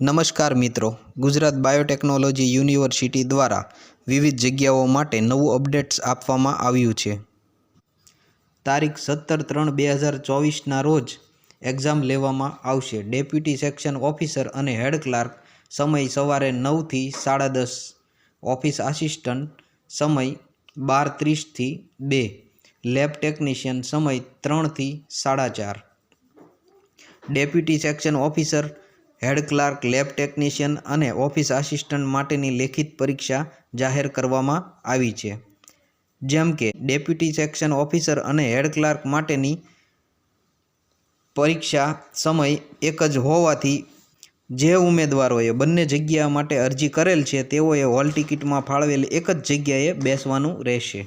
નમસ્કાર મિત્રો, Gujarat biotechnology university દ્વારા વિવિધ જગ્યાઓ માટે નવું અપડેટ્સ આપવામાં આવ્યું છે. તારીખ સત્તર ત્રણ બે હજાર ચોવીસના રોજ એક્ઝામ લેવામાં આવશે. ડેપ્યુટી સેક્શન ઓફિસર અને હેડ ક્લાર્ક સમય સવારે નવથી સાડા દસ, ઓફિસ આસિસ્ટન્ટ સમય બાર ત્રીસથી બે, લેબ ટેકનિશિયન સમય ત્રણથી સાડા ચાર. Deputy section officer head clerk, lab technician અને ઓફિસ આસિસ્ટન્ટ માટેની લેખિત પરીક્ષા જાહેર કરવામાં આવી છે. જેમ કે, ડેપ્યુટી સેક્શન ઓફિસર અને હેડ ક્લાર્ક માટેની પરીક્ષા સમય એક જ હોવાથી જે ઉમેદવારોએ બંને જગ્યા માટે અરજી કરેલ છે, તેઓએ હોલ ટિકિટમાં ફાળવેલ એક જ જગ્યાએ બેસવાનું રહેશે.